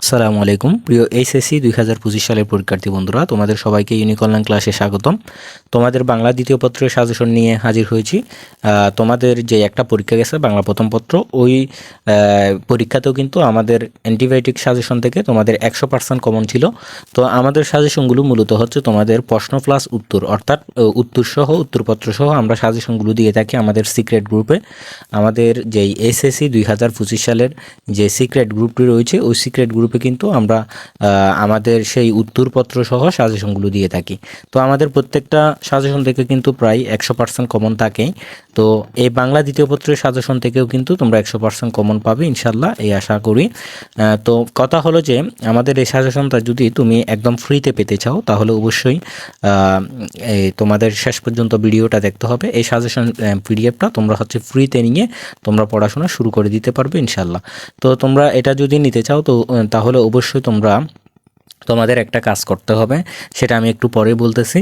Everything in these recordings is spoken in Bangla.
আসসালামু আলাইকুম। প্রিয় এইচএসসি দুই হাজার পঁচিশ সালের পরীক্ষার্থী বন্ধুরা তোমাদের সবাইকে ইউনিক অনলাইন ক্লাসে স্বাগতম। তোমাদের বাংলা দ্বিতীয় পত্রের সাজেশন নিয়ে হাজির হয়েছি। তোমাদের যে একটা পরীক্ষা গেছে বাংলা প্রথম পত্র ওই পরীক্ষাতেও কিন্তু আমাদের অ্যান্টিবায়োটিক সাজেশন থেকে তোমাদের একশো পার্সেন্ট কমন ছিল। তো আমাদের সাজেশনগুলো মূলত হচ্ছে তোমাদের প্রশ্ন প্লাস উত্তর অর্থাৎ আহ, উত্তরসহ উত্তরপত্র সহ আমরা সাজেশনগুলো দিয়ে থাকি আমাদের সিক্রেট গ্রুপে আমাদের যেই এসএসসি দুই হাজার পঁচিশ সালের যে সিক্রেট গ্রুপটি রয়েছে ওই সিক্রেট গ্রুপে কিন্তু আমরা আমাদের সেই উত্তরপত্র সহ সাজেশনগুলো দিয়ে থাকি। তো আমাদের প্রত্যেকটা সাজেশন থেকে কিন্তু প্রায় একশো পার্সেন্ট কমন থাকে তো এই বাংলা দ্বিতীয় পত্রের সাজেশন থেকেও কিন্তু তোমরা একশো পার্সেন্ট কমন পাবে ইনশাল্লাহ এই আশা করি। তো কথা হলো যে, আমাদের এই সাজেশনটা যদি তুমি একদম ফ্রিতে পেতে চাও, তাহলে অবশ্যই তোমাদের শেষ পর্যন্ত ভিডিওটা দেখতে হবে। এই সাজেশন পিডিএফটা তোমরা হচ্ছে ফ্রিতে নিয়ে তোমরা পড়াশোনা শুরু করে দিতে পারবে ইনশাল্লাহ তো তোমরা এটা যদি নিতে চাও, তো তাহলে অবশ্যই তোমরা তোমাদের একটা কাজ করতে হবে, সেটা আমি একটু পরে বলতেছি।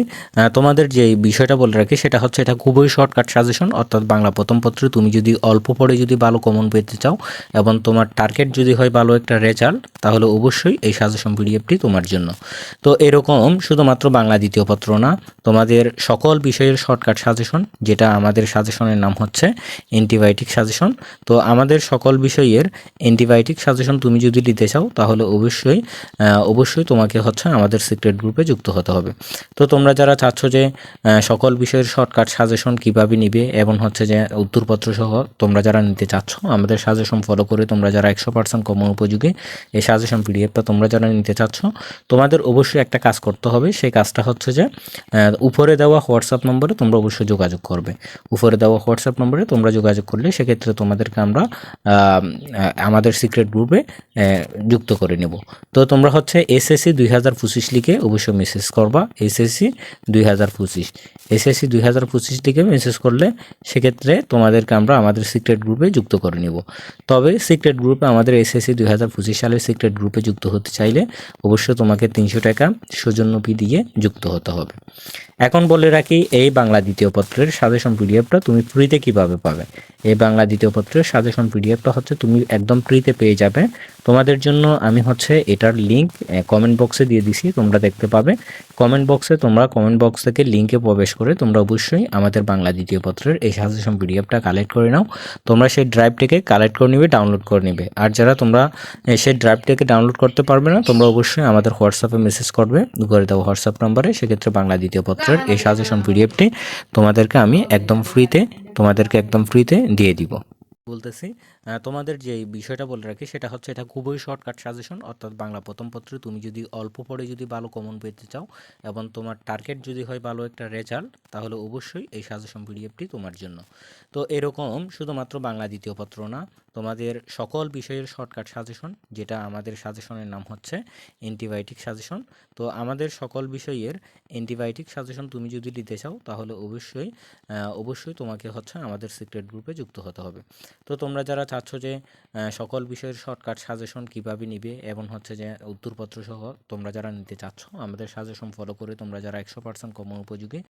তোমাদের যে বিষয়টা বলে রাখি, সেটা হচ্ছে এটা খুবই শর্টকাট সাজেশন অর্থাৎ বাংলা প্রথম পত্রে তুমি যদি অল্প পড়ে যদি ভালো কমন পেতে চাও এবং তোমার টার্গেট যদি হয় ভালো একটা রেজাল্ট তাহলে অবশ্যই এই সাজেশন পিডিএফটি তোমার জন্য। তো এরকম শুধুমাত্র বাংলা দ্বিতীয় পত্র না, তোমাদের সকল বিষয়ের শর্টকাট সাজেশন যেটা আমাদের সাজেশনের নাম হচ্ছে অ্যান্টিবায়োটিক সাজেশন তো আমাদের সকল বিষয়ের অ্যান্টিবায়োটিক সাজেশন তুমি যদি নিতে চাও, তাহলে অবশ্যই অবশ্যই অবশ্যই তোমাকে হচ্ছে আমাদের সিক্রেট গ্রুপে যুক্ত হতে হবে। তো তোমরা যারা চাচ্ছ যে সকল বিষয়ের শর্টকাট সাজেশন কীভাবে নিবে এবং হচ্ছে যে উত্তরপত্র সহ তোমরা যারা নিতে চাচ্ছ, আমাদের সাজেশন ফলো করে তোমরা যারা একশো পার্সেন্ট কমন উপযোগী, এই সাজেশন পিডিএফটা তোমরা যারা নিতে চাচ্ছ, তোমাদের অবশ্যই একটা কাজ করতে হবে। সেই কাজটা হচ্ছে যে উপরে দেওয়া হোয়াটসঅ্যাপ নম্বরে তোমরা অবশ্যই যোগাযোগ করবে। উপরে দেওয়া হোয়াটসঅ্যাপ নম্বরে তোমরা যোগাযোগ করলে সেক্ষেত্রে তোমাদেরকে আমরা আমাদের সিক্রেট গ্রুপে যুক্ত করে নেব। তো তোমরা হচ্ছে এসএসসি দুই হাজার পঁচিশ লিখে অবশ্যই মেসেজ করবা। এসএসসি দুই হাজার পঁচিশ। এসএসসি দুই হাজার পঁচিশ লিখে মেসেজ করলে সেক্ষেত্রে তোমাদেরকে আমরা আমাদের সিক্রেট গ্রুপে যুক্ত করে নেব। তবে সিক্রেট গ্রুপে আমাদের এসএসসি দুই হাজার পঁচিশ সালের সিক্রেট গ্রুপে যুক্ত হতে চাইলে অবশ্যই তোমাকে তিনশো টাকা সৌজন্য ফি দিয়ে যুক্ত হতে হবে। এখন বলে রাখি, এই বাংলা দ্বিতীয় পত্রের সাজেশন পিডিএফটা তুমি ফ্রিতে কীভাবে পাবে? এই বাংলা দ্বিতীয় পত্রের সাজেশন পিডিএফটা হচ্ছে তুমি একদম ফ্রিতে পেয়ে যাবে। তোমাদের জন্য আমি হচ্ছে এটার লিঙ্ক কমেন্ট বক্সে দিয়ে দিছি, তোমরা দেখতে পাবে। কমেন্ট বক্সে তোমরা কমেন্ট বক্স থেকে লিঙ্কে প্রবেশ করে তোমরা অবশ্যই আমাদের বাংলা দ্বিতীয় পত্রের এই সাজেশন পিডিএফটা কালেক্ট করে নাও। তোমরা সেই ড্রাইভটিকে কালেক্ট করে নিবে ডাউনলোড করে নিবে। আর যারা তোমরা সেই ড্রাইভটিকে ডাউনলোড করতে পারবে না, তোমরা অবশ্যই আমাদের হোয়াটসঅ্যাপে মেসেজ করবে, করে দেবো হোয়াটসঅ্যাপ নাম্বারে সেক্ষেত্রে বাংলা দ্বিতীয় পত্রের এই সাজেশন পিডিএফটি তোমাদেরকে আমি একদম ফ্রিতে তোমাদেরকে একদম ফ্রিতে দিয়ে দিব। বলতেছি। তোমাদের যে বিষয়টা বলে রাখি, সেটা হচ্ছে এটা খুবই শর্টকাট সাজেশন অর্থাৎ বাংলা প্রথম পত্রে তুমি যদি অল্প পরে যদি ভালো কমন পেতে চাও এবং তোমার টার্গেট যদি হয় ভালো একটা রেজাল্ট তাহলে অবশ্যই এই সাজেশন পিডিএফটি তোমার জন্য। তো এরকম শুধুমাত্র বাংলা দ্বিতীয় পত্র না তোমাদের সকল বিষয়ের শর্টকাট সাজেশন যেটা আমাদের সাজেশনের নাম হচ্ছে অ্যান্টিবায়োটিক সাজেশন তো আমাদের সকল বিষয়ের অ্যান্টিবায়োটিক সাজেশন তুমি যদি নিতে চাও, তাহলে অবশ্যই অবশ্যই তোমাকে হচ্ছে আমাদের সিক্রেট গ্রুপে যুক্ত হতে হবে। তো তোমরা যারা চাচ্ছ যে সকল বিষয়ের শর্টকাট সাজেশন কীভাবে নিবে এবং হচ্ছে যে উত্তরপত্র সহ তোমরা যারা নিতে চাচ্ছ, আমাদের সাজেশন ফলো করে তোমরা যারা একশো পার্সেন্ট কমন উপযোগী